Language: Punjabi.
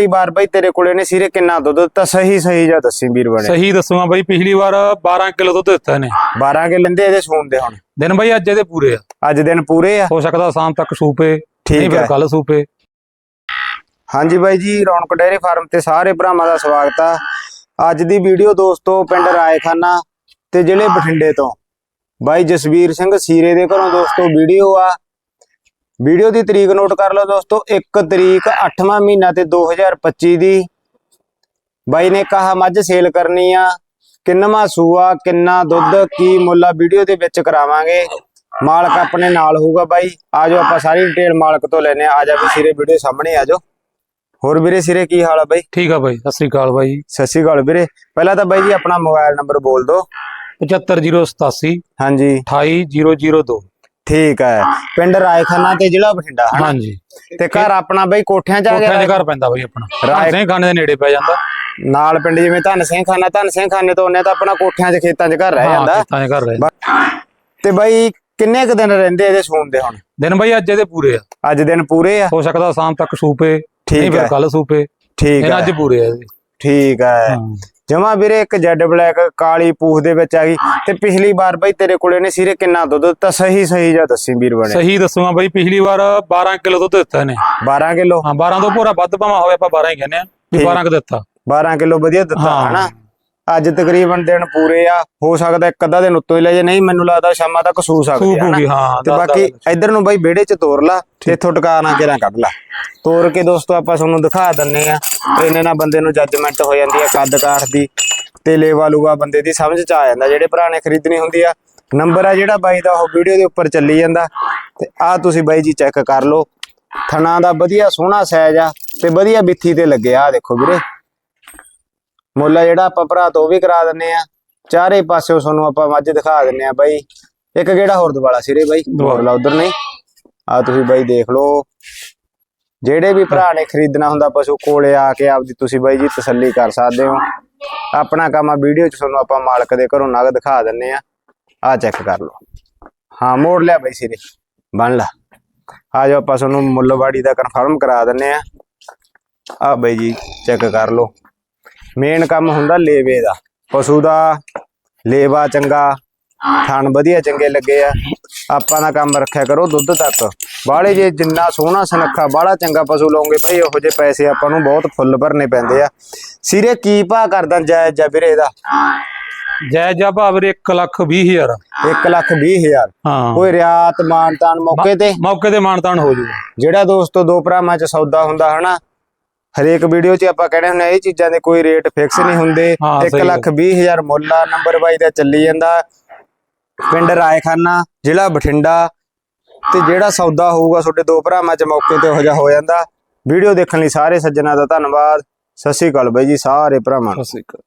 ਪਿਛਲੀ ਵਾਰ ਬਾਈ ਤੇਰੇ ਕੋਲੇ ਨੇ ਸਿਰੇ ਕਿੰਨਾ ਦੁੱਧ ਦਿੱਤਾ? ਸਹੀ ਸਹੀ ਜਾਂ ਦੱਸੀ ਵੀਰ ਬਣੇ। ਸਹੀ ਦੱਸੂਗਾ ਬਾਈ ਪਿਛਲੀ ਵਾਰ 12 ਕਿਲੋ ਦੁੱਧ ਦਿੱਤਾ ਇਹਨੇ। 12 ਕੇ ਲੈਂਦੇ ਇਹਦੇ ਸੂਣ ਦੇ ਹੁਣ। ਦਿਨ ਬਾਈ ਅੱਜ ਇਹਦੇ ਪੂਰੇ ਆ। ਅੱਜ ਦਿਨ ਪੂਰੇ ਆ? ਹੋ ਸਕਦਾ ਸ਼ਾਮ ਤੱਕ ਸੂਪੇ ਠੀਕ ਹੈ। ਕੱਲ ਸੂਪੇ। ਹਾਂਜੀ ਬਾਈ ਜੀ ਰੌਣਕ ਡੇਅਰੀ ਫਾਰਮ ਤੇ ਸਾਰੇ ਭਰਾਵਾਂ ਦਾ ਸਵਾਗਤ ਆ। ਅੱਜ ਦੀ ਵੀਡੀਓ ਦੋਸਤੋ ਪਿੰਡ ਰਾਏਖਾਨਾ ਤੇ ਜ਼ਿਲ੍ਹੇ ਬਠਿੰਡੇ ਤੋਂ। ਬਾਈ ਜਸਵੀਰ ਸਿੰਘ ਸੀਰੇ ਦੇ ਘਰੋਂ ਦੋਸਤੋ ਵੀਡੀਓ ਆ। ਵੀਡੀਓ ਦੀ ਤਰੀਕ ਨੋਟ ਕਰ ਲਓ ਦੋਸਤੋ 1 ਤਰੀਕ 8ਵਾਂ ਮਹੀਨਾ ਤੇ 2025 ਦੀ। ਬਾਈ ਨੇ ਕਹਾ ਮੱਝ ਸੇਲ ਕਰਨੀ ਆ। ਕਿੰਨਵਾਂ ਸੂਆ ਕਿੰਨਾ ਦੁੱਧ ਕੀ ਮੁੱਲ ਆ ਵੀਡੀਓ ਦੇ ਵਿੱਚ ਕਰਾਵਾਂਗੇ। ਮਾਲਕ ਆਪਣੇ ਨਾਲ ਹੋਊਗਾ ਬਾਈ। ਆਜੋ ਆਪਾਂ ਸਾਰੀ ਡਿਟੇਲ ਮਾਲਕ ਤੋਂ ਲੈਨੇ ਆ ਆ ਜਾ ਵੀ ਸਿਰੇ ਵੀਡੀਓ ਸਾਹਮਣੇ ਆਜੋ ਹੋਰ ਵੀਰੇ ਸਿਰੇ ਕੀ ਹਾਲ ਆ ਬਾਈ? ਠੀਕ ਆ ਬਾਈ ਸਤਿ ਸ੍ਰੀ ਅਕਾਲ ਬਾਈ। ਸਤਿ ਸ਼੍ਰੀ ਅਕਾਲ ਵੀਰੇ। ਪਹਿਲਾਂ ਤਾਂ ਬਾਈ ਜੀ ਆਪਣਾ ਮੋਬਾਈਲ ਨੰਬਰ ਬੋਲ ਦਿਓ। 75087 ਹਾਂਜੀ। 28002 ਠੀਕ ਹੈ। ਪਿੰਡ ਰਾਏਖਾਨਾ ਤੇ ਜ਼ਿਲ੍ਹਾ ਬਠਿੰਡਾ ਹਨਾ? ਹਾਂਜੀ। ਤੇ ਘਰ ਆਪਣਾ ਬਾਈ ਕੋਠਿਆਂ ਚ ਆ ਕੋਠਿਆਂ ਦੇ ਗਿਆ ਘਰ ਪੈਂਦਾ ਬਾਈ ਆਪਣਾ। ਰਾਏ- ਰਾਏ ਖਾਨੇ ਦੇ ਨੇੜੇ ਪੈ ਜਾਂਦਾ। ਨਾਲ ਪਿੰਡ ਜਿਵੇਂ ਧੰਨ ਸਿੰਘ ਖਾਨਾ ਧੰਨ ਸਿੰਘ ਖਾਨੇ ਤੋਂ ਉਹਨੇ ਤਾਂ ਆਪਣਾ ਕੋਠਿਆਂ 'ਚ ਖੇਤਾਂ 'ਚ ਘਰ ਰਹਿ ਹਾਂ ਜਾਂਦਾ। ਖੇਤਾਂ ਦੇ ਘਰ ਰਹਿ ਤੇ ਬਾਈ ਕਿੰਨੇ ਕੁ ਦਿਨ ਰਹਿੰਦੇ ਇਹਦੇ ਸੂਣ ਦੇ ਹੁਣ? ਦਿਨ ਬਾਈ ਅੱਜ ਇਹਦੇ ਪੂਰੇ ਆ। ਅੱਜ ਦਿਨ ਪੂਰੇ ਆ? ਹੋ ਸਕਦਾ ਸ਼ਾਮ ਤੱਕ ਸੂਪੇ ਠੀਕ ਹੈ। ਕੱਲ ਸੂਪੇ। ਠੀਕ ਇਹਨਾਂ ਅੱਜ ਹੈ ਪੂਰੇ ਆ ਠੀਕ ਹੈ। ਹਾਂ। ਜਮਾ ਵੀਰੇ ਇੱਕ ਜੈਡ ਬਲੈਕ ਕਾਲੀ ਪੂਛ ਦੇ ਵਿੱਚ ਆ ਗਈ ਤੇ ਪਿਛਲੀ ਵਾਰ ਬਾਈ ਤੇਰੇ ਕੋਲੇ ਨੇ ਸਿਰੇ ਕਿੰਨਾ ਦੁੱਧ ਦਿੱਤਾ? ਸਹੀ ਸਹੀ ਜਾਂ ਦੱਸੀ ਵੀਰ ਬਣੇ। ਸਹੀ ਦੱਸੂਗਾ ਬਾਈ ਪਿਛਲੀ ਵਾਰ 12 ਕਿਲੋ ਦੁੱਧ ਦਿੱਤਾ ਇਹਨੇ। 12 ਕਿਲੋ? ਹਾਂ 12 ਤੋਂ ਪੂਰਾ ਵੱਧ ਭਾਵੇਂ ਹੋਵੇ ਆਪਾਂ 12 ਹੀ ਕਹਿੰਦੇ ਆ ਵੀ ਠੀਕ। 12 ਕ ਦਿੱਤਾ। 12 ਕਿਲੋ ਵਧੀਆ ਦਿੱਤਾ। ਹਨਾ? ਅੱਜ ਤਕਰੀਬਨ ਦਿਨ ਪੂਰੇ ਆ ਹੋ ਸਕਦਾ ਇੱਕ ਅੱਧਾ ਦਿਨ ਉੱਤੋਂ ਹੀ ਲੈ ਜੇ ਨਹੀਂ ਮੈਨੂੰ ਲੱਗਦਾ ਸ਼ਾਮਾਂ ਤੱਕ ਸੂ ਸਕਦੀ ਆ ਹਾਂ ਤੇ ਬਾਕੀ ਇਧਰ ਨੂੰ ਬਾਈ ਵਿਹੜੇ 'ਚ ਤੋਰ ਲਾ ਤੇ ਇੱਥੋਂ ਟਿਕਾ ਨਾ ਕਿਰਾਂ ਕੱਢ ਲਾ। ਤੋਰ ਕੇ ਦੋਸਤੋ ਆਪਾਂ ਤੁਹਾਨੂੰ ਦਿਖਾ ਦਿੰਨੇ ਆ ਇਹਨੇ ਨਾਲ ਬੰਦੇ ਨੂੰ ਜੱਜਮੈਂਟ ਹੋ ਜਾਂਦੀ ਆ ਕੱਦ ਕਾਠ ਦੀ ਤੇ ਲੇਵਾ ਲੂਗਾ ਬੰਦੇ ਦੀ ਸਮਝ 'ਚ ਆ ਜਾਂਦਾ ਜਿਹੜੇ ਭਰਾ ਨੇ ਖਰੀਦਣੀ ਹੁੰਦੀ ਆ। ਨੰਬਰ ਆ ਜਿਹੜਾ ਬਾਈ ਦਾ ਉਹ ਵੀਡੀਓ ਦੇ ਉੱਪਰ ਚੱਲੀ ਜਾਂਦਾ ਤੇ ਆ ਤੁਸੀਂ ਬਾਈ ਜੀ ਚੈੱਕ ਕਰ ਲਓ। ਥਣਾ ਦਾ ਵਧੀਆ ਸੋਹਣਾ ਸਾਈਜ਼ ਆ ਤੇ ਵਧੀਆ ਬਿੱਥੀ ਤੇ ਲੱਗਿਆ ਆ ਦੇਖੋ ਵੀਰੇ। ਮੁੱਲ ਜਿਹੜਾ ਆਪਾਂ ਭਰਾ ਤੋਂ ਉਹ ਵੀ ਕਰਾ ਦਿੰਨੇ ਆ। ਚਾਰੇ ਪਾਸਿਓਂ ਤੁਹਾਨੂੰ ਆਪਾਂ ਮੱਝ ਦਿਖਾ ਦਿੰਨੇ ਆ ਬਾਈ। ਇੱਕ ਕਿਹੜਾ ਹੋਰ ਦਵਾਲਾ ਸਿਰੇ ਬਾਈ। ਦਵਾਲਾ ਉਧਰ ਨਹੀਂ। ਆ ਤੁਸੀਂ ਬਾਈ ਦੇਖ ਲਓ। ਜਿਹੜੇ ਵੀ ਭਰਾ ਨੇ ਖਰੀਦਣਾ ਹੁੰਦਾ ਪਸ਼ੂ ਕੋਲੇ ਆ ਕੇ ਆਪਦੀ ਤੁਸੀਂ ਬਾਈ ਜੀ ਤਸੱਲੀ ਕਰ ਸਕਦੇ ਹੋ। ਆਪਣਾ ਕੰਮ ਆ ਵੀਡੀਓ ਚ ਤੁਹਾਨੂੰ ਆਪਾਂ ਮਾਲਕ ਦੇ ਘਰੋਂ ਨਗ ਦਿਖਾ ਦਿੰਨੇ ਆ। ਆ ਚੈੱਕ ਕਰ ਲਓ। ਹਾਂ ਮੋੜ ਲਿਆ ਬਾਈ ਸਿਰੇ। ਬਣ ਲਾ। ਆ ਜਾਓ ਆਪਾਂ ਤੁਹਾਨੂੰ ਮੁੱਲਵਾੜੀ ਦਾ ਕਨਫਰਮ ਕਰਾ ਦਿੰਨੇ ਆ। ਆ ਬਾਈ ਜੀ ਚੈੱਕ ਕਰ ਲਓ। ਮੇਨ ਕੰਮ ਹੁੰਦਾ ਲੇਵੇ ਦਾ। ਪਸ਼ੂ ਦਾ ਲੇਵਾ ਚੰਗਾ ਥਣ ਵਧੀਆ ਚੰਗੇ ਲੱਗੇ ਆ। ਆਪਾਂ ਦਾ ਕੰਮ ਰੱਖਿਆ ਕਰੋ ਦੁੱਧ ਤੱਕ। ਬਾਹਲੇ ਜੇ ਜਿੰਨਾ ਸੋਹਣਾ ਸੁਨੱਖਾ ਬਾਹਲਾ ਚੰਗਾ ਪਸ਼ੂ ਲਓਗੇ ਭਾਈ ਉਹੋ ਜਿਹੇ ਪੈਸੇ ਆਪਾਂ ਨੂੰ ਬਹੁਤ ਫੁੱਲ ਭਰਨੇ ਪੈਂਦੇ ਆ। ਸਿਰੇ ਕੀ ਭਾਅ ਕਰਦਾ ਜਾਇਜ਼ ਜਾ ਵੀਰੇ ਇਹਦਾ? ਜੈ ਜਾ ਭਾਵਰੇ 1 ਲੱਖ 20 ਹਜ਼ਾਰ। 1 ਲੱਖ 20 ਹਜ਼ਾਰ। ਹਾਂ। ਕੋਈ ਰਿਆਤ ਮਾਨਤਾਨ ਮੌਕੇ ਤੇ? ਮੌਕੇ ਤੇ ਮਾਨਤਾਨ ਹੋ ਜੂਗਾ ਜਿਹੜਾ ਦੋਸਤੋ ਦੋ ਭਰਾਵਾਂ ਚ ਸੌਦਾ ਹੁੰਦਾ ਹਨਾ ਹਰੇਕ ਵੀਡੀਓ 'ਚ ਆਪਾਂ ਕਹਿੰਦੇ ਹੁੰਦੇ ਆ, ਇਹ ਚੀਜ਼ਾਂ ਦੇ ਕੋਈ ਰੇਟ ਫਿਕਸ ਨਹੀਂ ਹੁੰਦੇ। ਹਾਂ, 1 ਸਹੀ ਲੱਖ 20 ਹਜ਼ਾਰ ਮੁੱਲ ਆ ਨੰਬਰ ਬਾਈ ਦਾ ਚੱਲੀ ਜਾਂਦਾ। ਪਿੰਡ ਰਾਏਖਾਨਾ ਜ਼ਿਲ੍ਹਾ ਬਠਿੰਡਾ ਤੇ ਜਿਹੜਾ ਸੌਦਾ ਹੋਊਗਾ ਤੁਹਾਡੇ ਦੋ ਭਰਾਵਾਂ 'ਚ ਮੌਕੇ ਤੇ ਹੋ ਜਾ ਹੋ ਜਾਂਦਾ। ਵੀਡੀਓ ਦੇਖਣ ਲਈ ਸਾਰੇ ਸੱਜਣਾ ਦਾ ਧੰਨਵਾਦ। ਸਤਿ ਸ਼੍ਰੀ ਅਕਾਲ ਬਾਈ ਜੀ ਸਾਰੇ ਭਰਾਵਾਂ ਨੂੰ। ਸਤਿ ਸ੍ਰੀ ਅਕਾਲ।